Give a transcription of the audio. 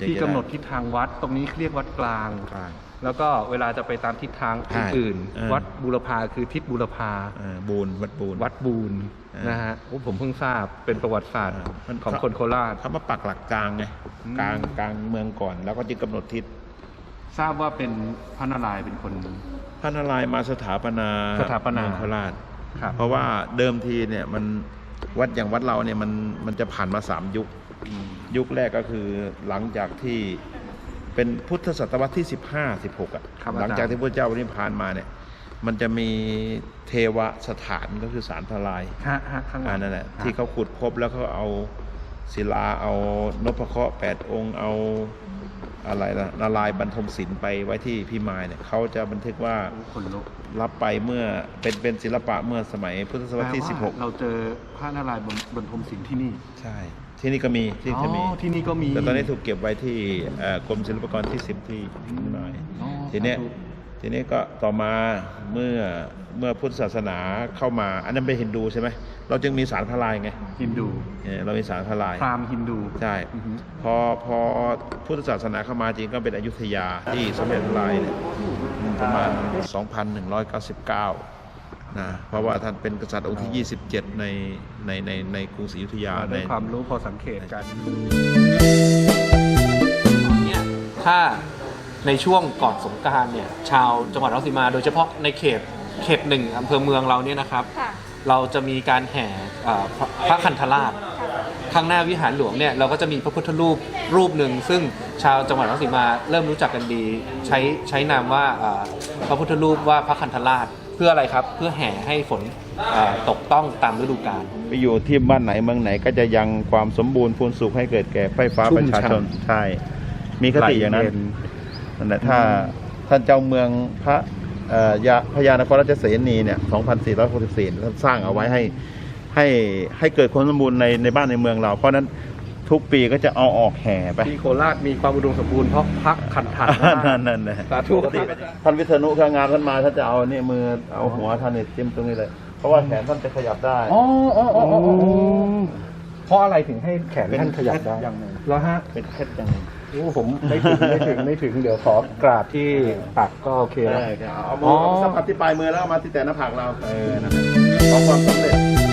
จะที่จะกำหนดทิศทางวัดตรงนี้เรียกวัดกลาง กลาง แล้วก็เวลาจะไปตามทิศทางใช่อื่นเออๆวัดบูรพาคือทิศบูรพา เออบูนวัดบูน วัดบูนเออนะฮะโอ้ผมเพิ่งทราบเป็นประวัติศาสตร์เออมัน ของคนโคราช เขามาปักหลักกลางไงอืม กลางกลางเมืองก่อน แล้วก็จึงกำหนดทิศทราบว่าเป็นพระนารายณ์เป็นคน พระนารายณ์มาสถาปนาสถาปนา เมืองโคราช ครับเพราะว่าเดิมทีเนี่ยมันวัดอย่างวัดเราเนี่ยมันมันจะผ่านมาสามยุค อืม ยุคแรกก็คือหลังจากที่เป็นพุทธศตวรรษที่ 15 16อะครับหลังจากอาจารย์ที่พระเจ้านิพพานมาเนี่ย มันจะมีเทวสถานก็คือสารทลายฮะฮะข้างหลัอ่างนั่นแหละฮที่เขาขุดพบแล้วเขาเอาศิลาเอานพเคราะห์แปดองค์เอา อะไรนะนารายณ์บรรทมศิลป์ไปไว้ที่พี่มายเนี่ยเขาจะบันทึกว่าโอ้คนลุกรับไปเมื่อเป็นเป็นศิลปะเมื่อสมัยพุทธศตวรรษที่แปลว่าเราเจอพระนารายณ์บนบนพรมศิลป์ที่นี่16ใช่ ที่นี่ก็มีที่อ๋อจะมีที่นี่ก็มีแต่ตอนนี้ถูกเก็บไว้ที่เอ่อกรมศิลปากรที่สิบที่พี่มายอ๋อทีเนี้ยสาธุ ทีนี้ก็ต่อมาเมื่อเมื่อพุทธศาสนาเข้ามา อันนั้นเป็นฮินดูใช่ไหมเราจึงมีสารพระลายไงฮินดูเนี่ยเรามีสารพระลายพราหมณ์ฮินดูใช่อือฮึพอพอพุทธศาสนาเข้ามาจริงก็เป็นอยุธยาที่สมเด็จพระลายเนี่ยประมาณ 2,199นะเพราะว่าท่านเป็นกษัตริย์องค์ที่ 27 ในในในในกรุงศรีอยุธยาได้ในความรู้พอสังเกตกันเนี่ยถ้า ในช่วงก่อนสงกรารเนี่ยชาวจังหวัดนครศรีมา โดยเฉพาะในเขตเขตหนึ่งอำเภอเมืองเราเนี่ยนะครับ ค่ะ เราจะมีการแห่เอ่อพระพระคันธราช ข้างหน้าวิหารหลวงเนี่ยเราก็จะมีพระพุทธรูปรูปหนึ่ง ซึ่งชาวจังหวัดนครศรีมาเริ่มรู้จักกันดี ใช้ใช้นามว่าเอ่อพระพุทธรูปว่าพระคันธราชเพื่ออะไรครับ เพื่อแห่ให้ฝนเอ่อตกต้องตามฤดูกาล ไปอยู่ที่บ้านไหนเมืองไหนก็จะยังความสมบูรณ์พูนสุขให้เกิดแก่ไฟฟ้าชุ่ประมชาชน ฉ่ำใช่ มีคติอย่างนั้น ไหลเย็ นนั่นแหละถ้าท่านเจ้าเมืองพระเอ่อยาพญานครราชเสนีเนี่ย 2464ท่านสร้างเอาไว้ให้ให้ให้เกิดความสมบูรณ์ในในบ้านในเมืองเรา เพราะฉะนั้นทุกปีก็จะเอาออกแห่ไปที่โคราชมีความอุดมสมบูรณ์เพราะพักขันถันมากนั่นนั่นนะสาธุปกติท่านวิษณุข้างงานท่านมาท่านจะเอานี่มือเอาหัวท่านเนี่ยจิ้มตรงนี้เลย เพราะว่าแขนท่านจะขยับได้อ๋ออ๋ออ๋ออ๋ออ๋อ เพราะอะไรถึงให้แขนท่านขยับได้อย่างหนึ่งแล้วฮะเป็นเคล็ดอย่างหนึ่งโอ้ผมไม่ถึงไม่ถึงไม่ถึงเดี๋ยวขอกราบที่ปักก็โอเคแล้วใช่ครับเอามือเอาสัมผัสที่ปลายมือแล้วเอามาที่แต่หน้าผากเราเออนะครับขอความสำเร็จ